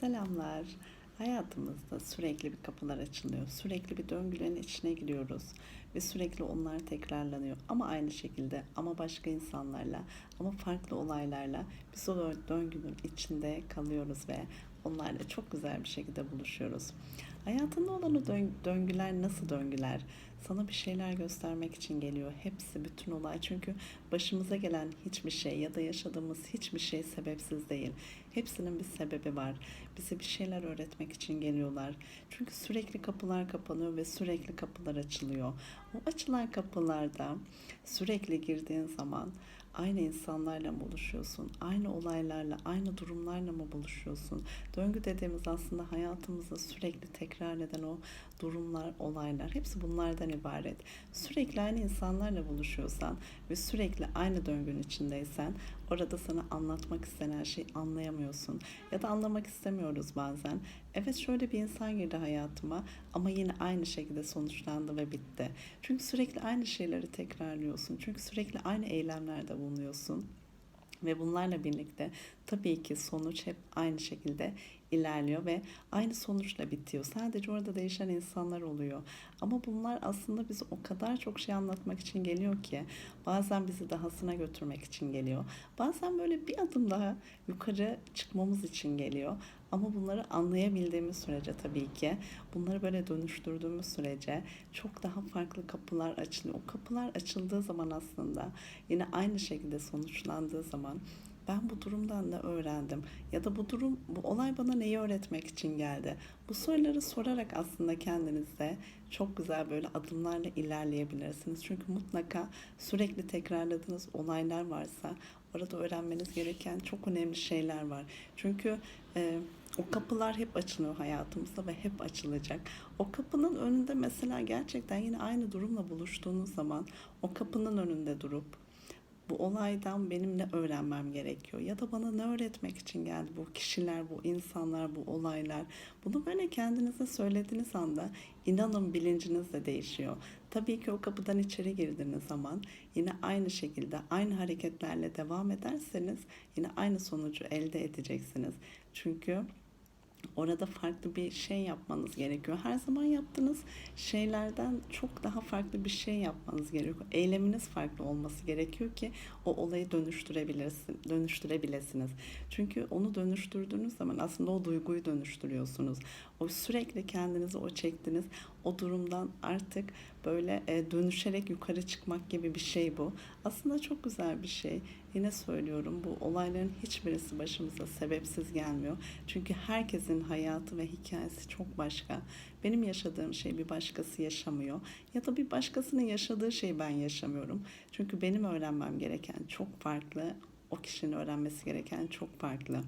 Selamlar. Hayatımızda sürekli bir kapılar açılıyor. Sürekli bir döngülerin içine giriyoruz ve sürekli onlar tekrarlanıyor. Ama aynı şekilde ama başka insanlarla ama farklı olaylarla biz o döngünün içinde kalıyoruz ve onlarla çok güzel bir şekilde buluşuyoruz. Hayatında olan o döng- döngüler nasıl döngüler? Sana bir şeyler göstermek için geliyor. Hepsi bütün olay. Çünkü başımıza gelen hiçbir şey ya da yaşadığımız hiçbir şey sebepsiz değil. Hepsinin bir sebebi var. Bize bir şeyler öğretmek için geliyorlar. Çünkü sürekli kapılar kapanıyor ve sürekli kapılar açılıyor. O açılan kapılarda sürekli girdiğin zaman aynı insanlarla mı buluşuyorsun? Aynı olaylarla, aynı durumlarla mı buluşuyorsun? Döngü dediğimiz aslında hayatımızda sürekli tekrar eden o durumlar, olaylar hepsi bunlardan ibaret. Sürekli aynı insanlarla buluşuyorsan ve sürekli aynı döngünün içindeysen orada sana anlatmak istenen şeyi anlayamıyorsun ya da anlamak istemiyoruz bazen. Evet şöyle bir insan girdi hayatıma ama yine aynı şekilde sonuçlandı ve bitti. Çünkü sürekli aynı şeyleri tekrarlıyorsun. Çünkü sürekli aynı eylemlerde bulunuyorsun. Ve bunlarla birlikte tabii ki sonuç hep aynı şekilde ilerliyor ve aynı sonuçla bitiyor. Sadece orada değişen insanlar oluyor. Ama bunlar aslında bize o kadar çok şey anlatmak için geliyor ki bazen bizi dahasına götürmek için geliyor. Bazen böyle bir adım daha yukarı çıkmamız için geliyor. Ama bunları anlayabildiğimiz sürece tabii ki bunları böyle dönüştürdüğümüz sürece çok daha farklı kapılar açılıyor. O kapılar açıldığı zaman aslında yine aynı şekilde sonuçlandığı zaman ben bu durumdan ne öğrendim. Ya da bu durum bu olay bana neyi öğretmek için geldi? Bu soruları sorarak aslında kendinizde çok güzel böyle adımlarla ilerleyebilirsiniz. Çünkü mutlaka sürekli tekrarladığınız olaylar varsa orada öğrenmeniz gereken çok önemli şeyler var. Çünkü e, o kapılar hep açılıyor hayatımızda ve hep açılacak. O kapının önünde mesela gerçekten yine aynı durumla buluştuğunuz zaman o kapının önünde durup bu olaydan benim ne öğrenmem gerekiyor ya da bana ne öğretmek için geldi bu kişiler, bu insanlar, bu olaylar. Bunu böyle kendinize söylediğiniz anda inanın bilinciniz de değişiyor. Tabii ki o kapıdan içeri girdiğiniz zaman yine aynı şekilde aynı hareketlerle devam ederseniz yine aynı sonucu elde edeceksiniz. Çünkü orada farklı bir şey yapmanız gerekiyor. Her zaman yaptığınız şeylerden çok daha farklı bir şey yapmanız gerekiyor. Eyleminiz farklı olması gerekiyor ki o olayı dönüştürebilirsin, dönüştürebilesiniz. Çünkü onu dönüştürdüğünüz zaman aslında o duyguyu dönüştürüyorsunuz. O sürekli kendinizi o çektiğiniz o durumdan artık böyle e, dönüşerek yukarı çıkmak gibi bir şey bu. Aslında çok güzel bir şey. Yine söylüyorum bu olayların hiçbirisi başımıza sebepsiz gelmiyor. Çünkü herkesin hayatı ve hikayesi çok başka. Benim yaşadığım şey bir başkası yaşamıyor. Ya da bir başkasının yaşadığı şeyi ben yaşamıyorum. Çünkü benim öğrenmem gereken çok farklı o kişinin öğrenmesi gereken çok farklı.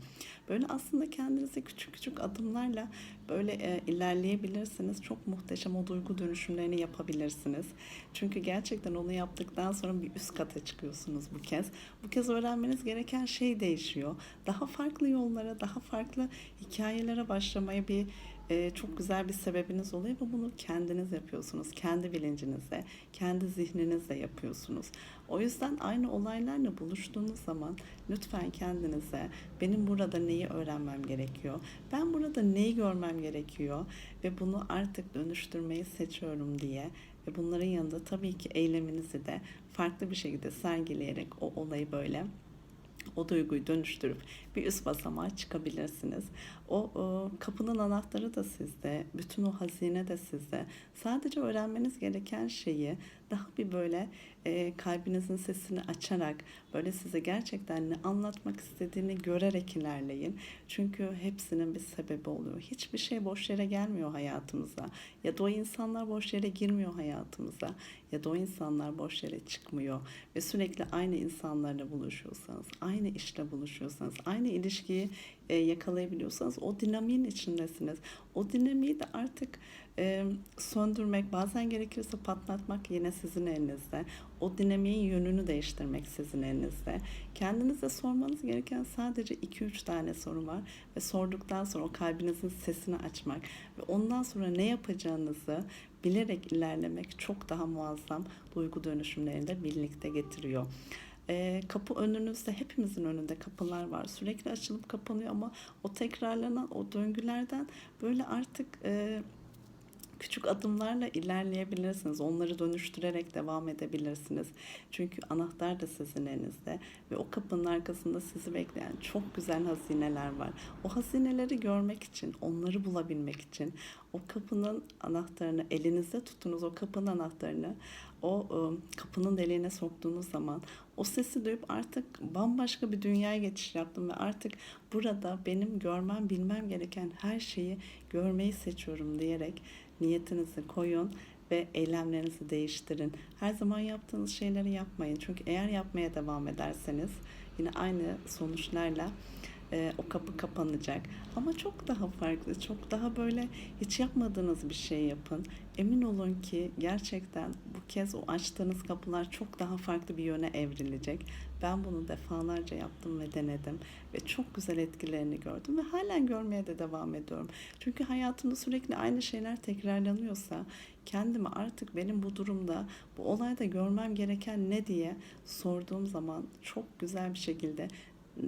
Böyle aslında kendinize küçük küçük adımlarla böyle e, ilerleyebilirsiniz. Çok muhteşem o duygu dönüşümlerini yapabilirsiniz. Çünkü gerçekten onu yaptıktan sonra bir üst kata çıkıyorsunuz bu kez. Bu kez öğrenmeniz gereken şey değişiyor. Daha farklı yollara, daha farklı hikayelere başlamaya bir e, çok güzel bir sebebiniz oluyor ve bunu kendiniz yapıyorsunuz. Kendi bilincinizle, kendi zihninizle yapıyorsunuz. O yüzden aynı olaylarla buluştuğunuz zaman lütfen kendinize benim burada neyi öğrenmem gerekiyor? Ben burada neyi görmem gerekiyor? Ve bunu artık dönüştürmeyi seçiyorum diye ve bunların yanında tabii ki eyleminizi de farklı bir şekilde sergileyerek o olayı böyle o duyguyu dönüştürüp bir üst basamağa çıkabilirsiniz. O, o kapının anahtarı da sizde, bütün o hazine de sizde. Sadece öğrenmeniz gereken şeyi daha bir böyle e, kalbinizin sesini açarak böyle size gerçekten ne anlatmak istediğini görerek ilerleyin. Çünkü hepsinin bir sebebi oluyor. Hiçbir şey boş yere gelmiyor hayatımıza. Ya da o insanlar boş yere girmiyor hayatımıza. Ya da o insanlar boş yere çıkmıyor. Ve sürekli aynı insanlarla buluşuyorsanız, aynı işle buluşuyorsanız, aynı ilişkiyi e, yakalayabiliyorsanız o dinamiğin içindesiniz. O dinamiği de artık e, söndürmek, bazen gerekirse patlatmak yine sizin elinizde. O dinamiğin yönünü değiştirmek sizin elinizde. Kendinize sormanız gereken sadece 2-3 tane soru var ve sorduktan sonra o kalbinizin sesini açmak ve ondan sonra ne yapacağınızı bilerek ilerlemek çok daha muazzam duygu dönüşümlerini de birlikte getiriyor. Ee, kapı önünüzde hepimizin önünde kapılar var. Sürekli açılıp kapanıyor ama o tekrarlanan o döngülerden böyle artık e, küçük adımlarla ilerleyebilirsiniz. Onları dönüştürerek devam edebilirsiniz. Çünkü anahtar da sizin elinizde ve o kapının arkasında sizi bekleyen çok güzel hazineler var. O hazineleri görmek için, onları bulabilmek için o kapının anahtarını elinizde tuttuğunuz o kapının anahtarını o ıı, kapının deliğine soktuğunuz zaman o sesi duyup artık bambaşka bir dünyaya geçiş yaptım ve artık burada benim görmem bilmem gereken her şeyi görmeyi seçiyorum diyerek niyetinizi koyun ve eylemlerinizi değiştirin. Her zaman yaptığınız şeyleri yapmayın. Çünkü eğer yapmaya devam ederseniz yine aynı sonuçlarla e, o kapı kapanacak. Ama çok daha farklı, çok daha böyle hiç yapmadığınız bir şey yapın. Emin olun ki gerçekten bu kez o açtığınız kapılar çok daha farklı bir yöne evrilecek. Ben bunu defalarca yaptım ve denedim ve çok güzel etkilerini gördüm ve halen görmeye de devam ediyorum. Çünkü hayatımda sürekli aynı şeyler tekrarlanıyorsa kendime artık benim bu durumda bu olayda görmem gereken ne diye sorduğum zaman çok güzel bir şekilde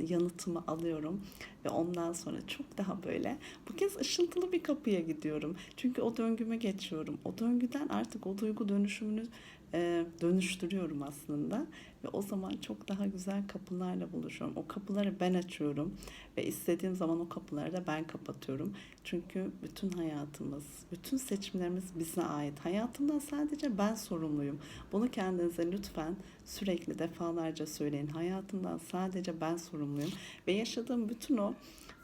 yanıtımı alıyorum ve ondan sonra çok daha böyle bu kez ışıltılı bir kapıya gidiyorum. Çünkü o döngüme geçiyorum. O döngüden artık o duygu dönüşümünü e, dönüştürüyorum aslında ve o zaman çok daha güzel kapılarla buluşuyorum. O kapıları ben açıyorum ve istediğim zaman o kapıları da ben kapatıyorum. Çünkü bütün hayatımız, bütün seçimlerimiz bize ait. Hayatımdan sadece ben sorumluyum. Bunu kendinize lütfen sürekli defalarca söyleyin. Hayatımdan sadece ben sorumluyum ve yaşadığım bütün o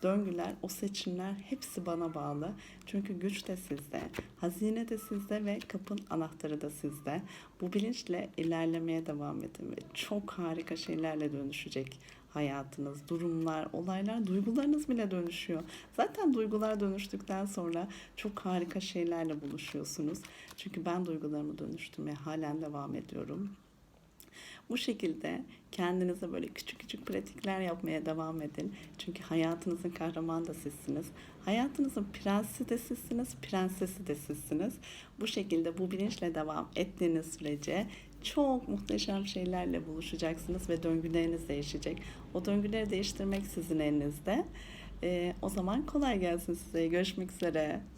döngüler, o seçimler hepsi bana bağlı. Çünkü güç de sizde, hazine de sizde ve kapın anahtarı da sizde. Bu bilinçle ilerlemeye devam edin ve çok harika şeylerle dönüşecek hayatınız, durumlar, olaylar, duygularınız bile dönüşüyor. Zaten duygular dönüştükten sonra çok harika şeylerle buluşuyorsunuz. Çünkü ben duygularımı dönüştürmeye halen devam ediyorum. Bu şekilde kendinize böyle küçük küçük pratikler yapmaya devam edin. Çünkü hayatınızın kahramanı da sizsiniz. Hayatınızın prensi de sizsiniz, prensesi de sizsiniz. Bu şekilde bu bilinçle devam ettiğiniz sürece çok muhteşem şeylerle buluşacaksınız ve döngüleriniz değişecek. O döngüleri değiştirmek sizin elinizde. Ee, o zaman kolay gelsin size. Görüşmek üzere.